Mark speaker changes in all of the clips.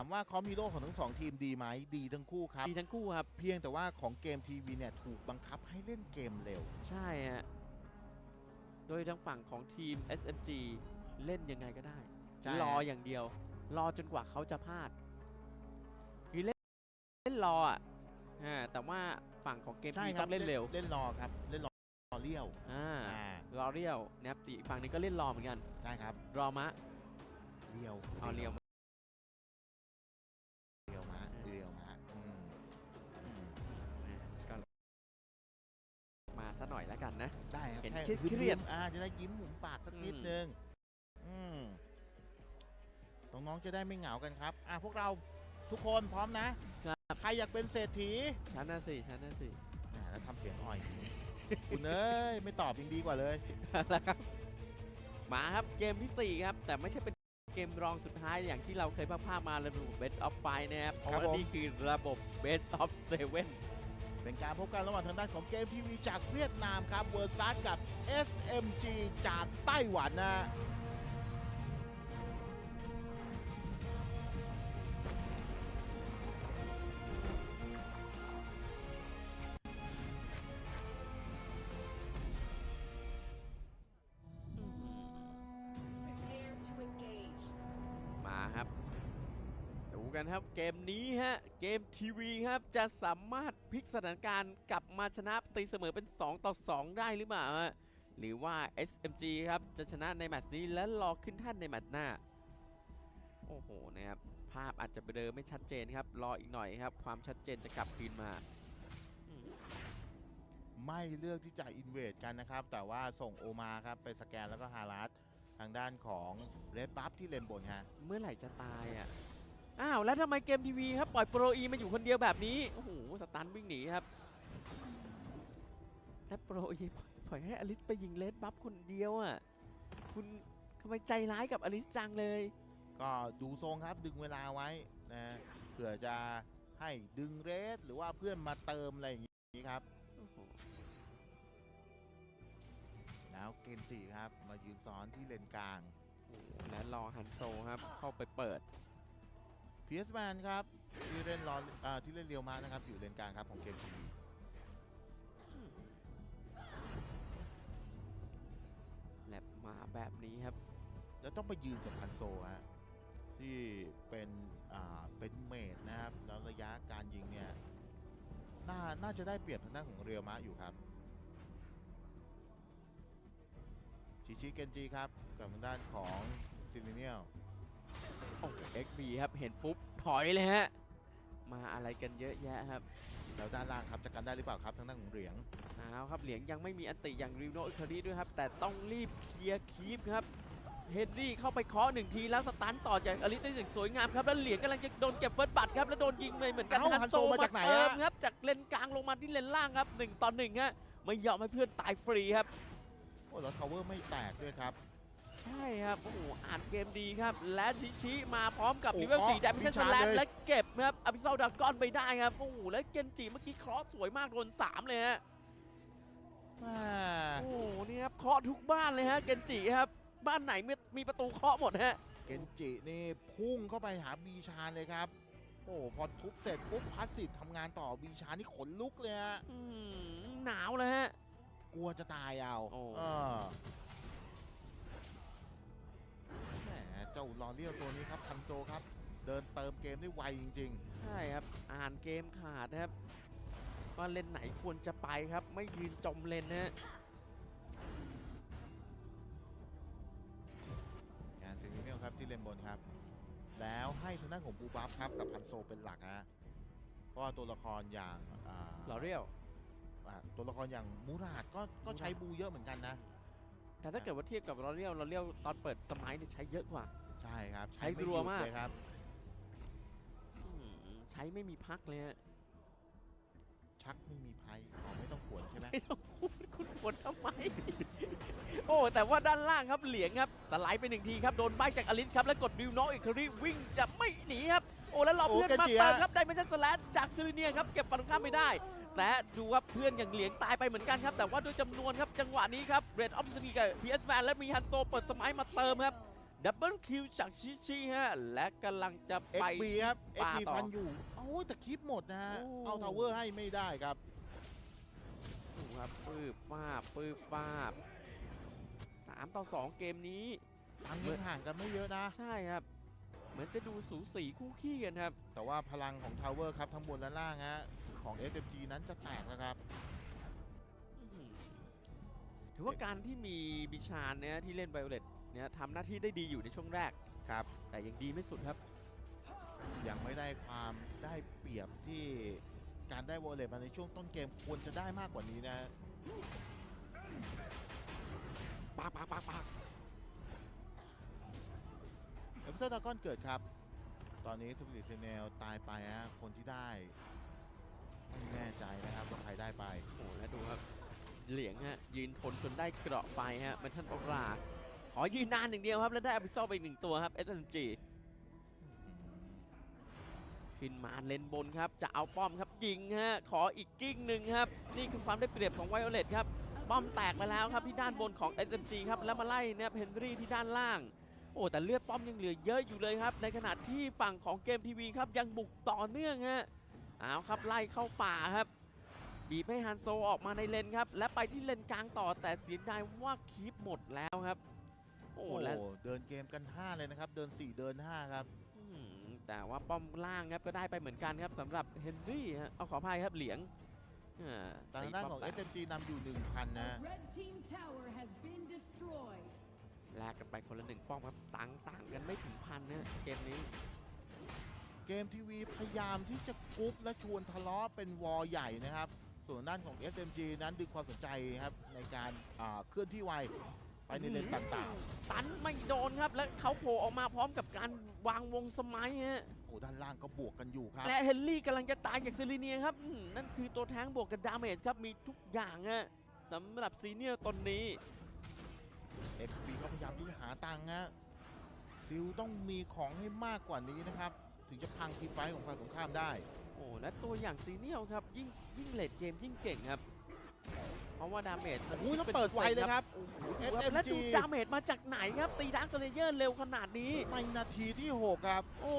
Speaker 1: ถามว่าคอมฮีโร่ของทั้งสองทีมดีไหมดีทั้งคู่ครับ
Speaker 2: ดีทั้งคู่ครับ
Speaker 1: เพียงแต่ว่าของเกมทีวีเนี่ยถูกบังคับให้เล่นเกมเร็ว
Speaker 2: ใช่ฮะ โดยทางฝั่งของทีม SMG เล่นยังไงก็ได้
Speaker 1: ใช่
Speaker 2: รอ
Speaker 1: ฮะ
Speaker 2: อย่างเดียว รอจนกว่าเขาจะพลาด คือเล่นเล่นรออะอ่าแต่ว่าฝั่งของเกม
Speaker 1: ใช่
Speaker 2: ที
Speaker 1: ครั
Speaker 2: ต้องเล่นเร็ว
Speaker 1: เล่นรอครับ เล่นรอรอเลี้ยว
Speaker 2: อ่า
Speaker 1: อ่า
Speaker 2: รอเรียวนะครับอีกฝั่งนี้ก็เล่นรอเหมือนกัน
Speaker 1: ใช่ครับ
Speaker 2: รอมะ
Speaker 1: เลี้ยว
Speaker 2: เอาเรียว ซะหน่อยแล้วกันนะ
Speaker 1: ได้ครับ
Speaker 2: เห็น
Speaker 1: แค่
Speaker 2: เครียด
Speaker 1: ฮึมๆ
Speaker 2: เครียด
Speaker 1: อ่าจะได้ยิ้มหมุมปากสักนิด
Speaker 2: อืม
Speaker 1: นึงอืมน้องๆจะได้ไม่เหงากันครับ อะพวกเราทุกคนพร้อมนะ ใครอยากเป็นเศรษฐี
Speaker 2: ชั้นน่ะสิชั้นน่ะสิ
Speaker 1: อ่าแล้วทำเสียงอ่อย คุณเอ้ยไม่ตอบยังดีกว่าเลย
Speaker 2: แล้วครับมาครับเกมที่สี่ครับ แต่ไม่ใช่เป็นเกมรองสุดท้ายอย่างที่เราเคยพากๆมาระบบ Best of Five นะครับเพราะว่า
Speaker 1: ผม
Speaker 2: นี่คือระบบ Best of Seven
Speaker 1: เป็นการพบกันระหว่างทางด้านของเกมทีวีจากเวียดนามครับเวอร์ซัสกับ SMG จากไต้หวันนะ
Speaker 2: กันครับ เกมนี้ฮะ เกมทีวีครับจะสามารถพลิกสถานการณ์กลับมาชนะตีเสมอเป็น 2 ต่อ 2 ได้หรือเปล่าฮะหรือว่า SMG ครับจะชนะในแมตช์นี้และรอขึ้นแท่านในแมตช์หน้า โอ้โหนะครับภาพอาจจะเดิมไม่ชัดเจนครับ รออีกหน่อยครับ ความชัดเจนจะกลับคืนมาอืม
Speaker 1: ไม่เลือกที่จะอินเวดกันนะครับ แต่ว่าส่งโอมาครับไปสแกนแล้วก็ฮารัสทางด้านของเรดบัฟที่เลนบนฮะ
Speaker 2: เมื่อไหร่จะตายอะ อ้าวแล้วทำไมเกมทีวีครับปล่อยโปรอีมาอยู่คนเดียวแบบนี้ โอ้โหสตันวิ่งหนีครับแล้วโปรอีปล่อยให้อลิสไปยิงเลสบัฟคนเดียวอะ คุณทำไมใจร้ายกับอลิสจังเลย
Speaker 1: ก็ดูทรงครับดึงเวลาไว้นะเผื่อจะให้ดึงเรสหรือว่าเพื่อนมาเติมอะไรอย่างนี้ครับ
Speaker 2: โอ้โห
Speaker 1: แล้วเกนจิครับมายืนซ้อนที่เลนกลาง
Speaker 2: และรอฮันโซครับเข้าไปเปิด
Speaker 1: พีเอสแมนครับที่เล่นรออ่าที่เล่นเรียวมานะครับ อยู่เลนกลางครับของเกมทีวี
Speaker 2: แลบมาแบบนี้ครับ
Speaker 1: แล้วต้องไปยืนกับพันโซฮะที่เป็นอ่าเป็นเมดนะครับ แล้วระยะการยิงเนี่ยน่าน่าจะได้เปรียบทางด้านของเรียวมะอยู่ครับชิชิเกนจิครับกับทางด้านของซิลิเนียล
Speaker 2: โอ้เอ็กบีครับเห็นปุ๊บถอยเลยฮะมาอะไรกันเยอะแยะครับ
Speaker 1: แล้วด้านล่างครับจะกันได้หรือเปล่าครับทางด้านของเหรียญ
Speaker 2: เอาครับเหลียงยังไม่มีอันติอย่างริวโนอิคาริด้วยครับแต่ต้องรีบเคลียร์คีปครับเฮนรี่เข้าไปเคาะหนึ่งทีแล้วสตันต่อจากอลิสได้อย่างสวยงามครับแล้วเหลียงกำลังจะโดนเก็บเฟิร์สบัตรครับแล้วโดนยิงเลยเหมือนกัน
Speaker 1: เอ้าฮันโซมาจากไหนอะ
Speaker 2: เติมครับจากเลนกลางลงมาที่เลนล่างครับหนึ่งต่อหนึ่งฮะไม่ยอมให้เพื่อนตายฟรีครับ
Speaker 1: โอ้แล้วทาวเวอร์ไม่แตกด้วยครับ
Speaker 2: ใช่ครับโอ้โหอ่านเกมดีครับ และชิชิมาพร้อมกับ
Speaker 1: โอ้
Speaker 2: ลิเวล
Speaker 1: เคาะ
Speaker 2: สี่ดมิชัน
Speaker 1: วิ
Speaker 2: ส
Speaker 1: ชา
Speaker 2: แลน
Speaker 1: เลย
Speaker 2: และเก็บครับอภิเซาดากอนไปได้ครับโอ้โหแล้วเกนจิเมื่อกี้เคราะห์สวยมากโดนสามเลยฮะ
Speaker 1: แม่
Speaker 2: โอ้โหนี่ครับเคาะทุกบ้านเลยฮะเกนจิครับบ้านไหนมีมีประตูเคาะหมดฮะ
Speaker 1: เกนจินี่พุ่งเข้าไปหาบีชาเลยครับ โอ้พอทุบเสร็จปุ๊บพาสซีฟทำงานต่อบีชานี่ขนลุกเลยฮะ
Speaker 2: อืมหนาวเลยฮะ
Speaker 1: กลัวจะตายเอา
Speaker 2: โอ้
Speaker 1: เออ จ้าลอเรียวตัวนี้ครับทันโซครับ เดินเติมเกมได้ไวจริง
Speaker 2: ใช่ครับ อ่านเกมขาดนะครับว่าเลนไหนควรจะไปครับ ไม่ยืนจมเลนนะฮะ
Speaker 1: ๆ งานเซนิเนลครับที่เลนบนครับ แล้วให้ทางด้านของบูบัฟครับกับพันโซเป็นหลักฮะเพราะว่าตัวละครอย่างอ่า
Speaker 2: ลอเรียล
Speaker 1: อ่าตัวละครอย่างมูราดก็ก็ใช้บูเยอะเหมือนกันนะ
Speaker 2: แต่ถ้าเกิดว่าเทียบกับลอเรียลลอเรียลตอนเปิดสมัยเนี่ยใช้เยอะกว่า
Speaker 1: ใช่ครับ
Speaker 2: ใช้
Speaker 1: ไม่
Speaker 2: รัว
Speaker 1: หยุด
Speaker 2: มาก
Speaker 1: เลยครับ
Speaker 2: อืมใช้ไม่มีพักเลยฮะ
Speaker 1: ชักไม่มีภัยอ๋อไม่ต้องขวนใช่ไหม
Speaker 2: ไม่ต้องพูดคุณกดทำไม โอ้ แต่ว่าด้านล่างครับเหลียงครับสไลด์ไปหนึ่งทีครับ โดนใบจากอลิสครับ แล้วกดริวน้องอีกครีวิ่งจะไม่หนีครับ โอ้แล้วรอเพื่อนมาเติมครับได้ไม่ใช่สแลชจากซิลิเนียครับ เก็บฝั่งตรงข้ามไม่ได้ แต่ดูว่าเพื่อนอย่างเหลียงตายไปเหมือนกันครับ แต่ว่าด้วยจำนวนครับจังหวะนี้ครับเรดออฟซินีกับพีเอสแมนและมีฮันโตเปิดสมัยมาเติมครับ ดับเบิลคิวจากชิชิฮะ และกำลังจะไป
Speaker 1: XB ครับ
Speaker 2: ป่า
Speaker 1: XB
Speaker 2: ต่อ
Speaker 1: ฟันอยู่โอ้ยแต่คลิปหมดนะฮะ
Speaker 2: โอ้
Speaker 1: เอาทาวเวอร์ให้ไม่ได้ครับ
Speaker 2: ดูครับปืบป้าบปืบป้าบสามต่อสองเกมนี้
Speaker 1: ทางยังห่างกันไม่เยอะนะ
Speaker 2: ใช่ครับ เหมือนจะดูสูสีคู่ขี้กันครับ
Speaker 1: แต่ว่าพลังของทาวเวอร์ครับทั้งบนและล่างฮะ ของ SMG นั้นจะแตกแล้วครับ
Speaker 2: อื้อหือ ถือว่าการที่มีบิชานเนี่ยที่เล่นไวโอเลตเนี่ยทำหน้าที่ได้ดีอยู่ในช่วงแรก
Speaker 1: ครับ
Speaker 2: แต่ยังดีไม่สุดครับ
Speaker 1: ยังไม่ได้ความได้เปรียบที่การได้วอลเลย์มาในช่วงต้นเกมควรจะได้มากกว่านี้นะ
Speaker 2: ปากปากปากปาก
Speaker 1: เอฟเซอร์ดากอนเกิดครับ ตอนนี้สปิริตเซเนลตายไปฮะคนที่ได้ไม่แน่ใจนะครับว่าใครได้ไป
Speaker 2: โอ้โหแล้วดูครับ เหลียงฮะยืนทนจนได้เกราะไฟฮะมันท่านปราขอยืนนานอย่างเดียวครับแล้วได้อภิซอลไปอีกหนึ่งตัวครับ SMG ขึ้นมาเลนบนครับจะเอาป้อมครับยิงฮะขออีกกิ้งหนึ่งครับนี่คือความได้เปรียบของไวโอเลตครับป้อมแตกไปแล้วครับที่ด้านบนของ SMG ครับแล้วมาไล่เนี่ยเพนรี่ที่ด้านล่าง โอ้แต่เลือดป้อมยังเหลือเยอะอยู่เลยครับ ในขณะที่ฝั่งของเกมทีวีครับยังบุกต่อเนื่องฮะเอาครับไล่เข้าป่าครับ บีบให้ฮันโซออกมาในเลนครับ และไปที่เลนกลางต่อแต่เสียดายว่าคีปหมดแล้วครับ โอ้
Speaker 1: โอ้
Speaker 2: และ
Speaker 1: เดินเกมกัน 5 เลยนะครับ เดิน 4 เดิน 5 ครับ
Speaker 2: อืมแต่ว่าป้อมล่างครับก็ได้ไปเหมือนกันครับสำหรับเฮนรี่ฮะเอาขออภัยครับเหลียงอ่า
Speaker 1: ทางด้านของ
Speaker 2: ตีป้มแตก
Speaker 1: SMG นำอยู่ 1,000 นะ
Speaker 3: Red team tower has been destroyed.
Speaker 2: แลกกันไปคนละหนึ่งป้อมครับต่างต่างกันไม่ถึงพันนะเกมนี้
Speaker 1: เกมทีวีพยายามที่จะกรุ๊ปและชวนทะเลาะเป็นวอลใหญ่นะครับ ส่วนด้านของ SMG นั้นดึงความสนใจครับในการอ่าเคลื่อนที่ไวไปในเลนต่าง
Speaker 2: ตันไม่โดนครับ และเขาโผล่ออกมาพร้อมกับการวางวงสมัยฮะ
Speaker 1: ๆโอ้ด้านล่างก็บวกกันอยู่ครับ
Speaker 2: และเฮนรี่กำลังจะตายจากซิลิเนียครับอืมนั่นคือตัวแทงบวกกับดาเมจครับ มีทุกอย่างฮะสำหรับซีเนียร์ตนนี้
Speaker 1: XP ก็พยายามที่จะหาตังค์ฮะซิลต้องมีของให้มากกว่านี้นะครับ ถึงจะพังทีมไฟท์ของฝ่ายตรงข้ามได้
Speaker 2: โอ้และตัวอย่างซีเนียร์ครับ ยิ่งยิ่งเลดเกมยิ่งเก่งครับ เพราะว่าดาเมจมัน
Speaker 1: อุ้ยแล้ว
Speaker 2: ป็น
Speaker 1: เปิดไฟเลยครับ
Speaker 2: โอ้โหแล้ว
Speaker 1: SMG
Speaker 2: ดูดาเมจมาจากไหนครับ ตีดักเลเยอร์เร็วขนาดนี้
Speaker 1: ในนาทีที่หกครับ
Speaker 2: โอ้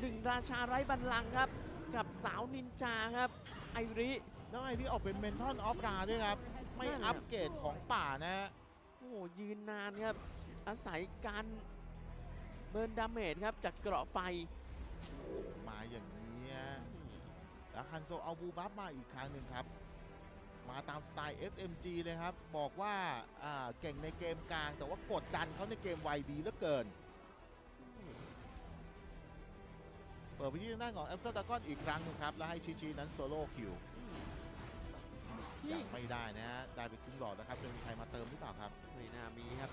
Speaker 2: หนึ่งราชาไร้บัลลังก์ครับ กับสาวนินจาครับ ไอริ
Speaker 1: แล้วไอ้ที่ออกเป็นเมนทอนออฟราด้วยครับ ไม่อัปเกรดของป่านะฮะ
Speaker 2: โอ้ยืนนานครับ อาศัยการเบิร์นดาเมจครับจากเกราะไฟ
Speaker 1: มาอย่างนี้ ฮะแล้วฮันโซเอาบูบัฟมาอีกครั้งหนึ่งครับ มาตามสไตล์ SMG เลยครับ บอกว่าเก่งในเกมกลาง แต่ว่ากดดันเขาในเกมไวดีเหลือเกิน เปิดไปที่ทางด้าของแอมสเตากอนอีกครั้งหนึงครับ แล้วให้ชิชินั้นโซโล่คิวยังไม่ได้นะฮะ ได้ไปครึ่งหลอดนะครับจะมีใครมาเติมหรือเปล่าครับ
Speaker 2: ไม่น่ามีครับ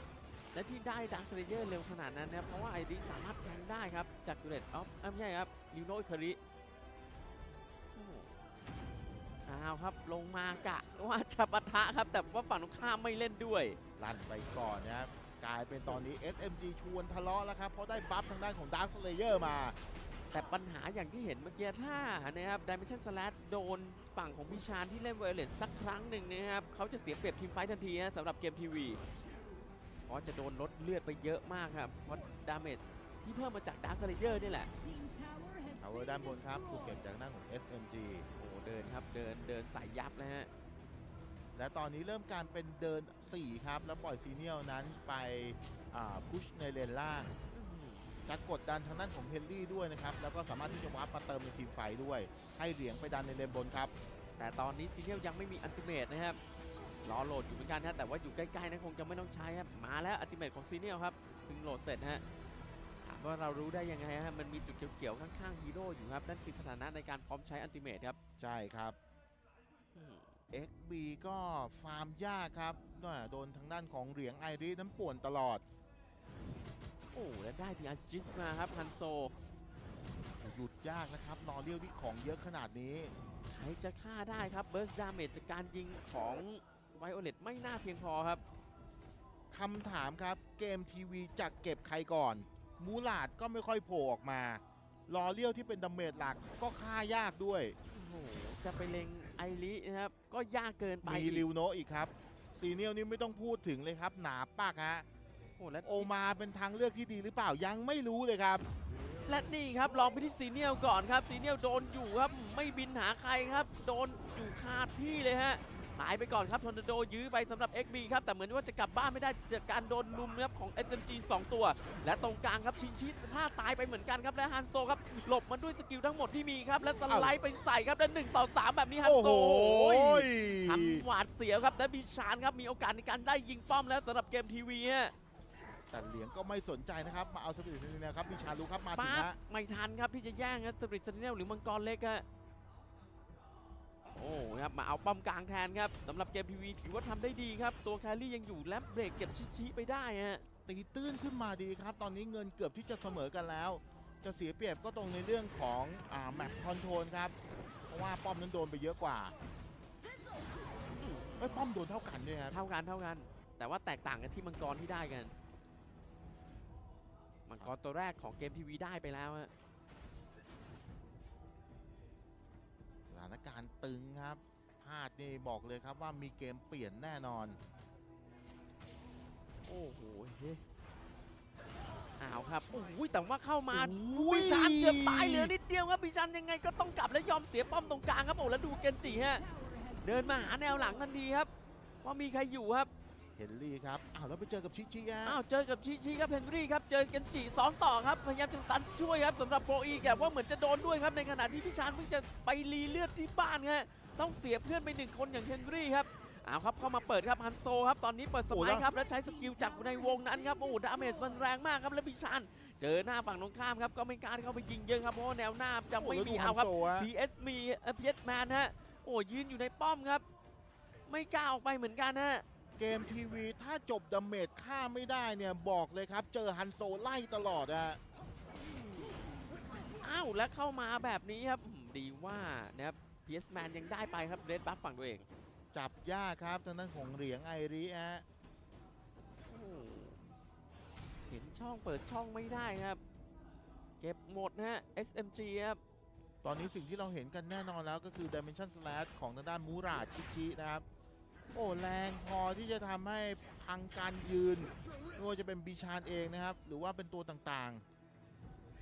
Speaker 2: และที่ได้ดักเลเยอร์เร็วขนาดนั้นนะครับเพราะว่าไอริสามารถแทงได้ครับ จากเรดออฟไม่ใช่ครับลิโนอิคาริ อ้าวครับลงมากะว่าจะปะทะครับ แต่ว่าฝั่งตรงข้ามไม่เล่นด้วย
Speaker 1: ลั่นไปก่อนนะครับกลายเป็นตอนนี้ SMG ชวนทะเลาะแล้วครับเพราะได้บัฟทางด้านของ Dark Slayer มา
Speaker 2: แต่ปัญหาอย่างที่เห็นเมื่อกี้ถ้านะครับดิเมชันสลัดโดนฝั่งของพิชานที่เล่นเวเลตสักครั้งหนึ่งนะครับเขาจะเสียเปรียบทีมไฟท์ทันทีฮะสำหรับเกมทีวีเพราะจะโดนลดเลือดไปเยอะมากครับเพราะดาเมจที่เพิ่มมาจากดาร์คเลเยอร์นี่แหละ
Speaker 3: Team tower has
Speaker 1: เอาไว้ด้านบนครับถูกเก็บจากหน้าของ SMG
Speaker 2: โอ้โห เดินครับเดินเดินใส่ยับเลยฮะ
Speaker 1: และตอนนี้เริ่มการเป็นเดิน 4 ครับ แล้วปล่อยซีเนียลนั้นไปพุชในเลนล่างจะกดดันทางด้านของเฮนรี่ด้วยนะครับ แล้วก็สามารถที่จะวับมาเติมในทีมไฟด้วย ให้เหลียงไปดันในเลนบนครับ
Speaker 2: แต่ตอนนี้ซีเนียลยังไม่มีอันติเมตนะครับรอโหลดอยู่เหมือนกันฮะแต่ว่าอยู่ใกล้ๆนะคงจะไม่ต้องใช้ครับมาแล้วอันติเมตของซีเนียลครับเพิ่งโหลดเสร็จฮะถาม ว่าเรารู้ได้ยังไงฮะมันมีจุดเขียวๆข้างๆฮีโร่อยู่ครับ นั่นคือสถานะในการพร้อมใช้อันติเมตครับ
Speaker 1: ใช่ครับ
Speaker 2: อืม
Speaker 1: XB ก็ฟาร์มยากครับน่ะโดนทางด้านของเหลียงไอริสนั้นป่วนตลอด
Speaker 2: โอ้และได้ดีอาจิสมาครับฮันโซ
Speaker 1: หยุดยากนะครับรอเลี้ยวที่ของเยอะขนาดนี้
Speaker 2: ใครจะฆ่าได้ครับเบิร์สดาเมจจากการยิงของไวโอเลตไม่น่าเพียงพอครับ
Speaker 1: คำถามครับเกมทีวีจะเก็บใครก่อน มูลาดก็ไม่ค่อยโผล่ออกมารอเลี้ยวที่เป็นดาเมจหลักก็ฆ่ายากด้วย
Speaker 2: โอ้โห จะไปเล็งไอรินะครับ ก็ยากเกินไป
Speaker 1: มี
Speaker 2: อีก
Speaker 1: ริวโนะอีกครับ ซีเนียลนี่ไม่ต้องพูดถึงเลยครับ หนาปากฮะ
Speaker 2: โอ้และ
Speaker 1: โอมาเป็นทางเลือกที่ดีหรือเปล่ายังไม่รู้เลยครับ
Speaker 2: และนี่ครับลองไปที่ซีเนียลก่อนครับ ซีเนียลโดนอยู่ครับ ไม่บินหาใครครับ โดนอยู่คาที่เลยฮะ หายไปก่อนครับทอร์นาโดยื้อไปสำหรับ XB ครับ แต่เหมือนว่าจะกลับบ้านไม่ได้จากการโดนลุมนะครับของ SMG 2 ตัว และตรงกลางครับชิชิพลาดตายไปเหมือนกันครับ และฮันโซครับหลบมันด้วยสกิลทั้งหมดที่มีครับ และสไลด์ไปใส่ครับและหนึ่งต่อสามแบบนี้ฮัน
Speaker 1: โอ้
Speaker 2: โซ
Speaker 1: โห
Speaker 2: ทำหวาดเสียวครับและบิชานครับมีโอกาสในการได้ยิงป้อมแล้วสำหรับเกมทีวีฮะ
Speaker 1: แต่เหลียงก็ไม่สนใจนะครับ มาเอาสปิริตนี่นะครับมีชาลูครับมาถึง
Speaker 2: ปั๊บ
Speaker 1: แล้ว
Speaker 2: ไม่ทันครับที่จะแย่งครับสปริตซนเนลหรือมังกรเล็กฮะ โอ้ครับมาเอาป้อมกลางแทนครับสำหรับเกมทีวีถือว่าทำได้ดีครับ ตัวแครี่ยังอยู่และเบรกเก็บชิๆไปได้ฮะ
Speaker 1: ตีตื้นขึ้นมาดีครับ ตอนนี้เงินเกือบที่จะเสมอกันแล้ว จะเสียเปรียบก็ตรงในเรื่องของอ่าแมปคอนโทรลครับ เพราะว่าป้อมนั้นโดนไปเยอะกว่าไม่ป้อมโดนเท่ากันด้วยครับ
Speaker 2: เท่ากันเท่ากัน แต่ว่าแตกต่างกันที่มังกรที่ได้กัน มังกรตัวแรกของเกมทีวีได้ไปแล้วฮะ
Speaker 1: ถานการณ์ตึงครับพลาดนี่บอกเลยครับว่ามีเกมเปลี่ยนแน่นอน
Speaker 2: โอ้โหเฮ้อ้าวครับโอ้ยแต่ว่าเข้ามา
Speaker 1: อุ้ย
Speaker 2: บิชานเกือบตายเหลือนิดเดียวครับบิชานยังไงก็ต้องกลับและยอมเสียป้อมตรงกลางครับโอ้แล้วดูเกนจิฮะ
Speaker 3: Tower has
Speaker 2: เดินมาหาแนวหลังทันทีครับว่ามีใครอยู่ครับ
Speaker 1: เฮนรี่ครับอ้าวแล้วไปเจอกับชิชิฮะ
Speaker 2: อ้าวเจอกับชิชิครับเฮนรี่ครับเจอเกันจิสองต่อครับพยายามจะตันช่วยครับสำหรับโปรอีแต่ว่าเหมือนจะโดนด้วยครับในขณะที่พิชานเพิ่งจะไปรีเลือดที่บ้านครับต้องเสียเพื่อนไปหนึ่งคนอย่างเฮนรี่ครับอ้าวครับเข้ามาเปิดครับฮันโซครับตอนนี้เปิดสมัยครับแล้วใช้สกิลจากในวงนั้นครับโอ้โหดาเมจมันแรงมากครับแล้วพิชานเจอหน้าฝั่งตรงข้ามครับก็ไม่กล้าเข้าไปยิงเยอะครับเพราะว่าแนวหน้าจะ
Speaker 1: โอ้
Speaker 2: ไม่
Speaker 1: แล้ว
Speaker 2: มี
Speaker 1: ดูฮั
Speaker 2: เอา
Speaker 1: น
Speaker 2: ครับ
Speaker 1: โซฮะ
Speaker 2: PS มีเอ่อ PS Man ฮะโอ้ยืนอยู่ในป้อมครับ ไม่กล้าออกไปเหมือนกันฮะ
Speaker 1: เกมทีวีถ้าจบดาเมจฆ่าไม่ได้เนี่ยบอกเลยครับ เจอฮันโซไล่ตลอดอะ
Speaker 2: อ้าวแล้วเข้ามาแบบนี้ครับอืมดีว่านะครับ PS Man ยังได้ไปครับเรดบัฟฝั่งตัวเอง
Speaker 1: จับยากครับทางด้านของเหรียญไอริฮะ
Speaker 2: โอ้เห็นช่องเปิดช่องไม่ได้ครับ เก็บหมดนะฮะ SMG ครับ
Speaker 1: ตอนนี้สิ่งที่เราเห็นกันแน่นอนแล้วก็คือ Dimension Slash ของทางด้านมูราดชิชินะครับ โอ้แรงพอที่จะทำให้พังการยืนไม่ว่าจะเป็นบีชานเองนะครับ หรือว่าเป็นตัวต่าง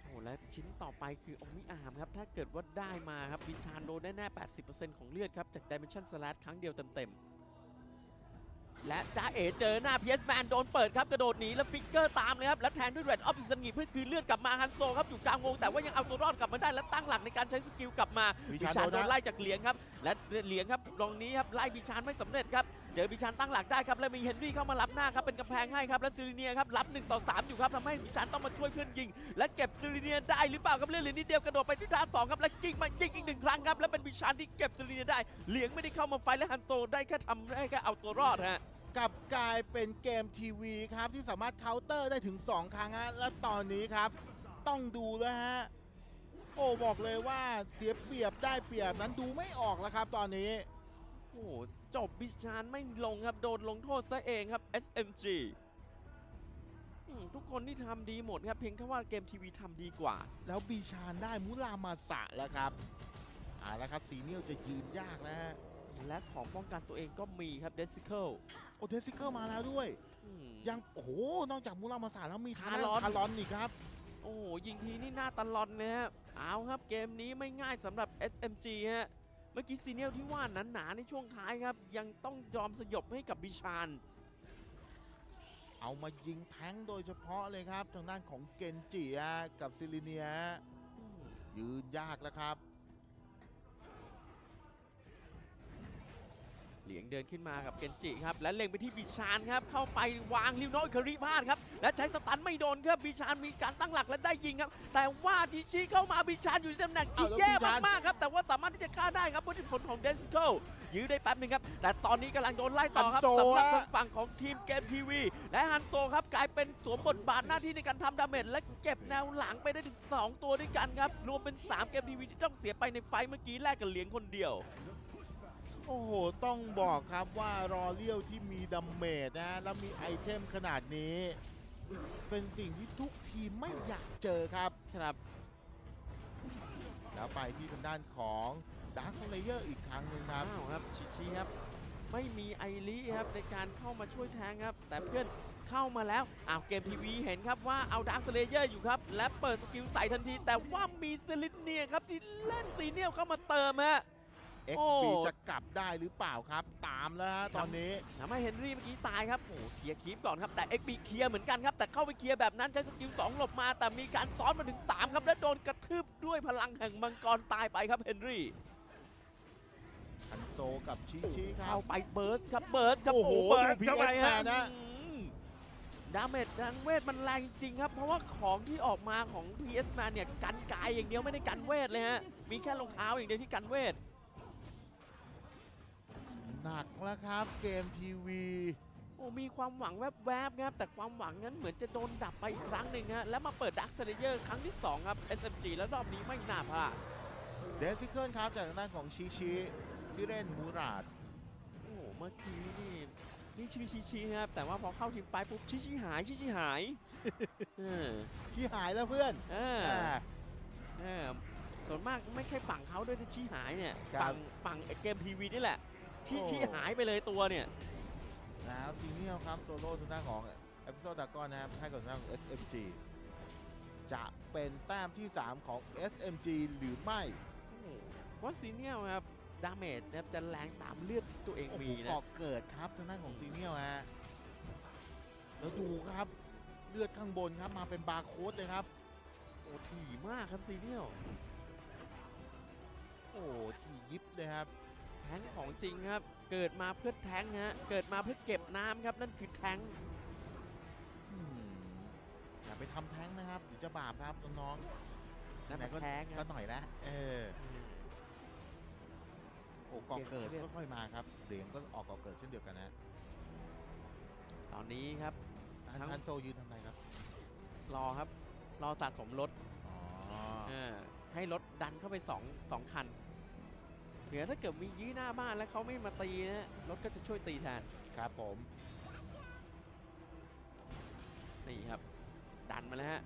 Speaker 2: โอ้และชิ้นต่อไปคืออมิอาร์มครับ ถ้าเกิดว่าได้มาครับบิชานโดนแน่ๆ80%ของเลือดครับ จาก Dimension Slash ครั้งเดียวเต็มๆ และจ้าเอ๋เจอหน้า PS Man โดนเปิดครับ กระโดดหนีแล้วฟิกเกอร์ตามเลยครับ แล้วแทงด้วย Red of อิสงีเพื่อคืนเลือดกลับมาฮันโซครับอยู่กลางวงแต่ว่ายังเอาตัวรอดกลับมาได้และตั้งหลักในการใช้สกิลกลับมา
Speaker 1: ๆ
Speaker 2: บิ
Speaker 1: บี
Speaker 2: ชา
Speaker 1: ชานน
Speaker 2: โด
Speaker 1: โด
Speaker 2: น
Speaker 1: น
Speaker 2: ไล่
Speaker 1: ไล่
Speaker 2: จากเหลียงครับ และเหลียงครับตรงนี้ครับไล่บิชานไม่สำเร็จครับเจอบิชานตั้งหลักได้ครับแล้วมีเฮนรี่เข้ามารับหน้าครับเป็นกำแพงให้ครับแล้วซิลิเนียครับรับ1ต่อ3อยู่ครับทำให้บิชานต้องมาช่วยเพื่อนยิง และเก็บซิลิเนียได้หรือเปล่าครับเลือดเหลือนิดเดียวกระโดดไปที่ท่าสองครับและยิงมายิงอีกหนึ่งครั้งครับและเป็นบิชานที่เก็บซิลิเนียได้ เหลียงไม่ได้เข้ามาไฟและฮันโซได้แค่ทำได้แค่เอาตัวรอดฮะ
Speaker 1: กลับกลายเป็นเกมทีวีครับที่สามารถเคาน์เตอร์ได้ถึง 2 ครั้งฮะและตอนนี้ครับ ต้องดูแล้วฮะ โอ้บอกเลยว่าเสียเปรียบได้เปรียบนั้นดูไม่ออกแล้วครับ ตอนนี้
Speaker 2: โอ้โหจบบิชานไม่ลงครับ โดนลงโทษซะเองครับ SMG อืมทุกคนที่ทำดีหมดครับเพียงแค่ว่าเกมทีวีทำดีกว่า
Speaker 1: แล้วบีชานได้มุรามาสะแล้วครับเอาละครับสีเนียลจะยืนยากแล้วฮะ
Speaker 2: และของป้องกันตัวเองก็มีครับเดซิเคิล
Speaker 1: โอเทสิเกอร์มาแล้วด้วย ยังโอ้โหนอกจากมุรามาสะแล้วมีทางด้าน
Speaker 2: ทารอน
Speaker 1: ทารอนอีกครับ
Speaker 2: โอ้โหยิงทีนี่หน้าตลอนนะฮะ เอาครับเกมนี้ไม่ง่ายสำหรับ SMG ฮะ เมื่อกี้ซีเนียลที่ว่าหนาๆในช่วงท้ายครับ ยังต้องยอมสยบให้กับบิชาน
Speaker 1: เอามายิงแท้งโดยเฉพาะเลยครับ ทางด้านของเกนจิฮะกับซิลิเนียฮะ
Speaker 2: อืม
Speaker 1: ยืนยากแล้วครับ
Speaker 2: เหลียงเดินขึ้นมากับเกนจิครับ และเล็งไปที่บิชานครับ เข้าไปวางลิวโนอิคาริพลาดครับ และใช้สตันไม่โดนครับบิชานมีการตั้งหลักและได้ยิงครับ แต่ว่าชิชิเข้ามาบิชานอยู่ในตำแหน่งที่
Speaker 1: อ้าวแล้ว
Speaker 2: แย่
Speaker 1: บิชาน
Speaker 2: มากๆครับ แต่ว่าสามารถที่จะฆ่าได้ครับด้วยผลของเดนซิเคิลยื้อได้แป๊บหนึงครับ แต่ตอนนี้กำลังโดนไล่ต่อครับ
Speaker 1: ฮันโซ
Speaker 2: สำหรับ
Speaker 1: ฮะ
Speaker 2: ทางฝั่งของทีมเกมทีวี และฮันโซครับกลายเป็นสวมบทบาทหน้าที่ในการทำดาเมจและเก็บแนวหลังไปได้ถึง2ตัวด้วยกันครับ รวมเป็น 3 เกมทีวีที่ต้องเสียไปในไฟท์เมื่อกี้แลกกับเหลียงคนเดียว
Speaker 1: โอ้โห ต้องบอกครับว่ารอเลี้ยวที่มีดัมเมจนะ แล้วมีไอเทมขนาดนี้ เป็นสิ่งที่ทุกทีมไม่อยากเจอครับ
Speaker 2: ครับ
Speaker 1: แล้วไปที่ทางด้านของดาร์คเลเยอร์อีกครั้งหนึ่งครับ
Speaker 2: อ้าวครับชิชิครับ ไม่มีไอริครับในการเข้ามาช่วยแทงครับ แต่เพื่อนเข้ามาแล้วอ้าวเกมทีวีเห็นครับว่าเอาดาร์คเลเยอร์อยู่ครับ และเปิดสกิลใส่ทันที แต่ว่ามีเซลินเนียครับที่เล่นซีเนียลเข้ามาเติมฮะ โอ้
Speaker 1: XP จะกลับได้หรือเปล่าครับ ตามแล้วฮะตอนนี้
Speaker 2: ทำให้เฮนรี่เมื่อกี้ตายครับโอ้โหเคลียร์คีปก่อนครับแต่ XP เคลียร์เหมือนกันครับ แต่เข้าไปเคลียร์แบบนั้นใช้สกิล2หลบมา แต่มีการซ้อนมาถึง 3 ครับ และโดนกระทืบด้วยพลังแห่งมังกรตายไปครับเฮนรี่
Speaker 1: อันโซกับชิชิครั
Speaker 2: เข้า
Speaker 1: บ
Speaker 2: ไปเบิร์ดครับเบิร์ดครับ
Speaker 1: โอ้โห
Speaker 2: เบิร์ด
Speaker 1: ดู
Speaker 2: เข้าไป
Speaker 1: PS
Speaker 2: ฮะ
Speaker 1: นะ
Speaker 2: อืมดาเมจดังเวทมันแรงจริงครับ เพราะว่าของที่ออกมาของ PS มาเนี่ยกันกายอย่างเดียวไม่ได้กันเวทเลยฮะมีแค่รองเท้าอย่างเดียวที่กันเวท
Speaker 1: แล้วครับ เกมทีวี
Speaker 2: โอ้มีความหวังแวบๆครับแต่ความหวังนั้นเหมือนจะโดนดับไปอีกครั้งหนึ่งฮะแล้วมาเปิดดักเซเลเยอร์ครั้งที่ 2 ครับ SMG แล้วรอบนี้ไม่น่าพลาด
Speaker 1: เดซิเคิลครับจากทางด้านของชิชิที่เล่นมูราด
Speaker 2: โอ้โหเมื่อกี้นี่นี่ชิชิชิครับแต่ว่าพอเข้าทีมไปปุ๊บชิชิหายชิชิหายเออ
Speaker 1: ที่หายแล้วเพื่อน
Speaker 2: เออ
Speaker 1: อ่า
Speaker 2: เออส่วนมากไม่ใช่ฝั่งเขาด้วยที่ชี้หายเนี่ย
Speaker 1: ครับ
Speaker 2: ฝั่งฝั่งเกมทีวีนี่แหละ ชี้
Speaker 1: โอ้
Speaker 2: ชี้หายไปเลยตัวเนี่ย
Speaker 1: แล้วซีเนียลครับโซโล่ทางด้านของเอพิโซดดากอนนะครับให้กับทางด้านของ SMG จะเป็นแต้มที่ 3 ของ SMG หรือไม่
Speaker 2: โอ้โหว่าซีเนียลครับดาเมจนะครับจะแรงตามเลือดที่ตัวเอง
Speaker 1: โอ้โห
Speaker 2: มีนะ
Speaker 1: เกาะเกิดครับทางด้านของซีเนียลฮะแล้วดูครับเลือดข้างบนครับมาเป็นบาร์โค้ดเลยครับ
Speaker 2: โอ้ถี่มากครับซีเนียล
Speaker 1: โอ้ทียิบเลยครับ
Speaker 2: แทงค์ของจริงครับ เกิดมาเพื่อแทงค์ฮะ เกิดมาเพื่อเก็บน้ำครับนั่นคือแทงค์
Speaker 1: อืมอย่าไปทำแท้งนะครับเดี๋ยวจะบาปครับน้อง
Speaker 2: นั่น
Speaker 1: ไหน
Speaker 2: เป็น
Speaker 1: ก็
Speaker 2: แทงค์ค
Speaker 1: ๆก็
Speaker 2: รับ
Speaker 1: หน่อยนะเออ
Speaker 2: อืม
Speaker 1: โอ้ก่อเกิด
Speaker 2: เรียก
Speaker 1: ค่อยๆมาครับเหรียญก็ออกก่อเกิดเช่นเดียวกันนะ
Speaker 2: ตอนนี้ครับ
Speaker 1: อัน
Speaker 2: ทั้ง
Speaker 1: อันโซยืนทำอะไรครับ
Speaker 2: รอครับ รอสะสมรถ
Speaker 1: อ๋อ
Speaker 2: เออให้รถดันเข้าไปสองสองคัน เดี๋ยวถ้าเกิดมียื้อหน้าบ้านแล้วเขาไม่มาตีนะรถก็จะช่วยตีแทน
Speaker 1: ครับผม
Speaker 2: นี่ครับ ดันมาแล้วฮะ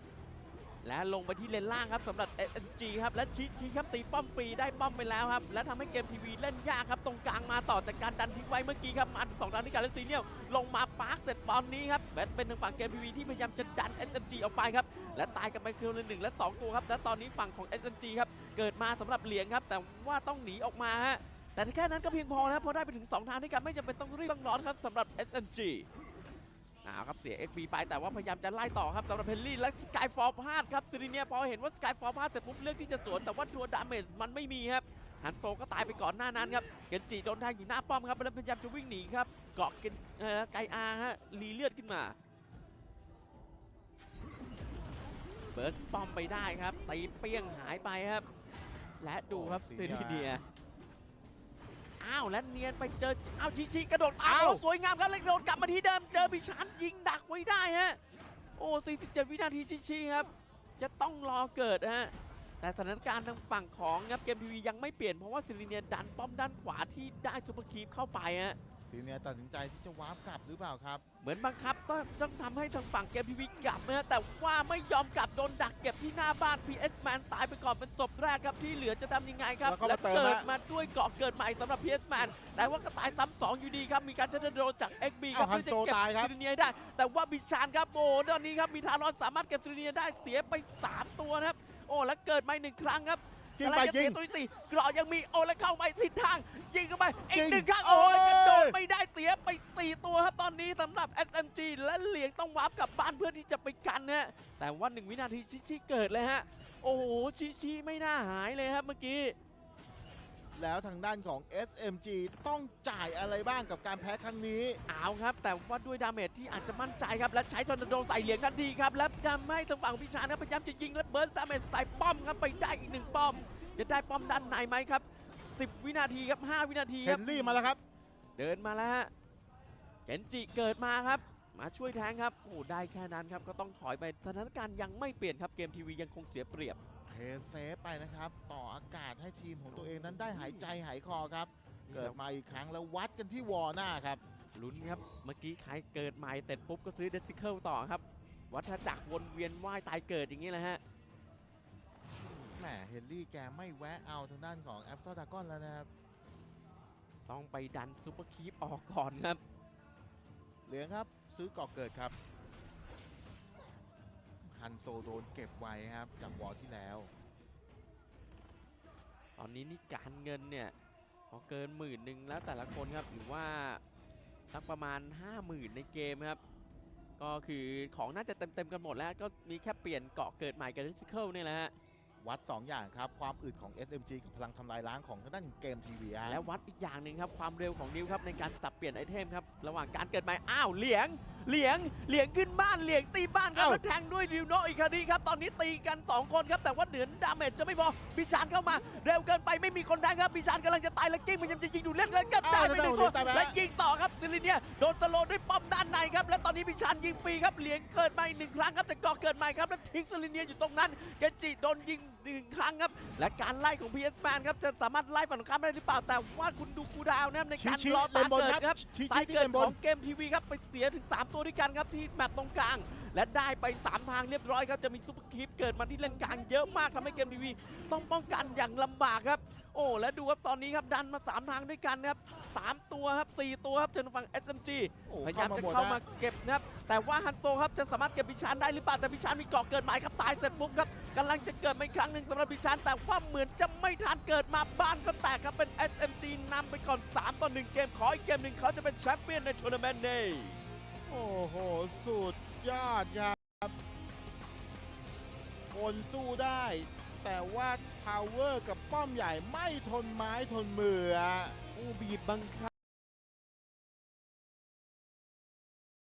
Speaker 2: และลงไปที่เลนล่างครับสำหรับ SNG ครับและชิชิครับตีป้อมฟรีได้ป้อมไปแล้วครับและทำให้เกมทีวีเล่นยากครับตรงกลางมาต่อจากการดันทิ้งไว้เมื่อกี้ครับมาสองดันที่การเล่นซีเนียลลงมาปาร์คเสร็จตอนนี้ครับแบทเป็นทางฝั่งเกมทีวีที่พยายามจะดัน SMG ออกไปครับและตายกันไปคือหนึ่งและสองตัวครับและตอนนี้ฝั่งของ SMG ครับเกิดมาสำหรับเหลียงครับแต่ว่าต้องหนีออกมาฮะแต่แค่นั้นก็เพียงพอนะครับพราะได้ไปถึง2ทางด้วยกันไม่จำเป็นต้องรีบต้องร้อนครับสำหรับ SMG อ้าวครับเสีย XP ไปแต่ว่าพยายามจะไล่ต่อครับสำหรับเพลลี่และสกายฟอร์พลาดครับซิริเนียพอเห็นว่าสกายฟอร์พลาดเสร็จปุ๊บเลือกที่จะสวนแต่ว่าตัวดาเมจมันไม่มีครับฮันโซก็ตายไปก่อนหน้านั้นครับเกนจิโดนแทงอยู่หน้าป้อมครับแล้วพยายามจะวิ่งหนีครับเกาะเกนเอ่อไกอาฮะรีเลือดขึ้นมาเบิร์กป้อมไปได้ครับตีเปี้ยงหายไปครับ และดูครับ
Speaker 1: โอ้
Speaker 2: ซิ
Speaker 1: ซี
Speaker 2: ริ
Speaker 1: เนี
Speaker 2: เนี
Speaker 1: ย
Speaker 2: ย อ้าวและเนียนไปเจออ้าวชิชิกระโดดอ้า
Speaker 1: อ้าวว
Speaker 2: สวยงามครับแล้วกระโดดกลับมาที่เดิมเจอบิชันยิงดักไว้ได้ฮะโอ้47 วินาทีชิชิครับ จะต้องรอเกิดฮะแต่สถานการณ์ทางฝั่งของครับเกมทีวียังไม่เปลี่ยนเพราะว่าซิริเนียดันป้อมด้านขวาที่ได้ซูเปอร์คีปเข้าไปฮะ
Speaker 1: ซีเนียตัดสินใจที่จะวาร์ปกลับหรือเปล่าครับ
Speaker 2: เหมือนบังคับต้องต้องทำให้ทางฝั่งเกมทีวีกลับนะฮะแต่ว่าไม่ยอมกลับโดนดักเก็บที่หน้าบ้าน PS Man ตายไปก่อนเป็นศพแรกครับที่เหลือจะทำยังไงครับ
Speaker 1: แล้วเขามาเติม
Speaker 2: เกิด
Speaker 1: ฮะ
Speaker 2: มาด้วยเกาะเกิดใหม่สำหรับ PS Man แต่ว่าก็ตายซ้ำสองอยู่ดีครับมีการชัดโดนจาก XB ครับ
Speaker 1: อ้าว
Speaker 2: เพื่อจะ
Speaker 1: ฮันโซ
Speaker 2: เก็บ
Speaker 1: ตายครับ
Speaker 2: ซิลิเนียได้ แต่ว่าบิชานครับโอ้ตอนนี้ครับมีทารอนสามารถเก็บซิลิเนียได้เสียไป 3 ตัวนะครับโอ้แล้วเกิดมาอีกหนึ่งครั้งครับ
Speaker 1: ยิง
Speaker 2: กำลั
Speaker 1: ไป
Speaker 2: จะ
Speaker 1: ยิ
Speaker 2: เสี
Speaker 1: ง
Speaker 2: ยตัวที่สี่เกราะยังมีโอ้แล้วเข้าไปทิศทาง ยิงเข้าไปอี
Speaker 1: ยิ
Speaker 2: ก
Speaker 1: ง
Speaker 2: หนึ่งครั้ง
Speaker 1: โอ้
Speaker 2: โอ้
Speaker 1: ย
Speaker 2: ยกระโดดไม่ได้เสียไป4ตัวครับตอนนี้สำหรับ SMG และเหลียงต้องวาร์ปกลับบ้านเพื่อที่จะไปกันฮะแต่ว่าหนึ่งวินาทีชิชิเกิดเลยฮะโอ้โหชิชิไม่น่าหายเลยครับเมื่อกี้
Speaker 1: แล้วทางด้านของ SMG ต้องจ่ายอะไรบ้างกับการแพ้ครั้งนี้
Speaker 2: เอาครับ แต่ว่าด้วยดาเมจที่อาจจะมั่นใจครับ และใช้ทอร์นาโดใส่เหลียงทันทีครับ และจะไม่ทางฝั่งพิชานครับพยายามจะยิงและเบิร์สดาเมจใส่ป้อมครับไปได้อีกหนึ่งป้อม จะได้ป้อมด้านในไหมครับ 10 วินาทีครับ 5 วินาที
Speaker 1: เฮ
Speaker 2: ครับ
Speaker 1: นรี่มาแล้วครับ
Speaker 2: เดินมาแล้วฮะเกนจิเกิดมาครับ มาช่วยแทงครับโอ้โหได้แค่นั้นครับก็ต้องถอยไปสถานการณ์ยังไม่เปลี่ยนครับเกมทีวียังคงเสียเปรียบ
Speaker 1: เทเซฟไปนะครับ ต่ออากาศให้ทีมของตัวเองนั้นได้หายใจหายคอครับ เกิดมาอีกครั้งแล้ววัดกันที่วอร์หน้าครับ
Speaker 2: ลุ้นครับ เมื่อกี้ใครเกิดใหม่เสร็จปุ๊บก็ซื้อเดซิเคิลต่อครับ วัฏจักรวนเวียนว่ายตายเกิดอย่างนี้แหละฮะ
Speaker 1: แหมเฮนรี่แกไม่แวะเอาทางด้านของแอปเซลดากอนแล้วนะครับ
Speaker 2: ต้องไปดันซูเปอร์คีปออกก่อนครับ
Speaker 1: เหลืองครับสซื้อก่อเกิดครับ ฮันโซโดนเก็บไว้ครับจากวอลที่แล้ว
Speaker 2: ตอนนี้นี่การเงินเนี่ยพอเกินหมื่นหนึ่งแล้วแต่ละคนครับหรือว่าสักประมาณ 5 0,000 ในเกมครับ ก็คือของน่าจะเต็มๆกันหมดแล้วก็มีแค่เปลี่ยนเกาะเกิดใหม่กับริสเคิลนี่แหละฮะ
Speaker 1: วัด 2 อย่างครับ ความอึดของ SMG กับพลังทำลายล้างของทางด้านเกมทีวี
Speaker 2: และวัดอีกอย่างหนึ่งครับ ความเร็วของนิวครับในการสับเปลี่ยนไอเทมครับ ระหว่างการเกิดใหม่ อ้าวเหลียงเหลียงเหลียงขึ้นบ้านเหลียงตีบ้านครับ
Speaker 1: เอ้า
Speaker 2: แล้วแทงด้วยริวโนะอีกคดีครับตอนนี้ตีกัน 2 คนครับแต่ว่าเหนือดาเมจจะไม่พอบิชานเข้ามาเร็วเกินไปไม่มีคนแทงครับบิชานกำลังจะตายแล้วกิ้งมันยังจะยิงดูเล่นแล้วก็ได้ไปหนึ่งตัวและยิงต่อครับซิลิเนียโดนสโลว์ด้วยป้อมด้านในครับและตอนนี้บิชานยิงฟรีครับเหลียงเกิดมาอีกหนึ่งครั้งครับแต่ก่อเกิดใหม่ครับแล้วทิ้งซิลิเนียอยู่ตรงนั้นเกจิโดนยิงหนึ่งครั้งครับ และการไล่ของ PS Man ครับจะสามารถไล่ฝั่งตรงข้ามได้หรือเปล่าแต่ว่าคุณดูคูลดาวน์นะครับใน
Speaker 1: ชี้
Speaker 2: การ
Speaker 1: ชี้
Speaker 2: รอ
Speaker 1: เล
Speaker 2: ตาน
Speaker 1: บน
Speaker 2: เกิด
Speaker 1: ครับ
Speaker 2: ครับ
Speaker 1: ชี้
Speaker 2: ตา
Speaker 1: ชี้
Speaker 2: ย
Speaker 1: ที่
Speaker 2: เกิ
Speaker 1: เล
Speaker 2: ด
Speaker 1: นบ
Speaker 2: ข
Speaker 1: น
Speaker 2: องเกมทีวีครับไปเสียถึง 3 ตัวด้วยกันครับที่แมปตรงกลางและได้ไป 3 ทางเรียบร้อยครับ จะมีซุปเปอร์คลิปเกิดมาที่เลนกลางเยอะมากทำให้เกมทีวีต้องป้องกันอย่างลำบากครับ โอ้และดูครับตอนนี้ครับดันมา 3 ทางด้วยกันครับสามตัวครับ 4 ตัวครับเจนฝั่ง SMG
Speaker 1: โอ้
Speaker 2: พยายามจะ
Speaker 1: หด
Speaker 2: เข้า
Speaker 1: นะ
Speaker 2: มาเก็บนะครับ แต่ว่าฮันโตครับจะสามารถเก็บบิชานได้หรือเปล่าแต่บิชานมีเกาะเกิดหมายครับตายเสร็จปุ๊บครับ กำลังจะเกิดมาอีกครั้งหนึ่งสำหรับบิชานแต่ว่าเหมือนจะไม่ทันเกิดมาบ้านก็แตกครับเป็น SMG นำไปก่อน 3 ต่อ 1 เกมขออีกเกมหนึ่งเขาจะเป็นแชมเปี้ยนในทัวร์นาเมนต์นี้
Speaker 1: โอ้โห สุดยอดครับคนสู้ได้ แต่ว่า power กับป้อมใหญ่ไม่ทนไม้ทนมืออะ
Speaker 2: โอ้บีบบังคับ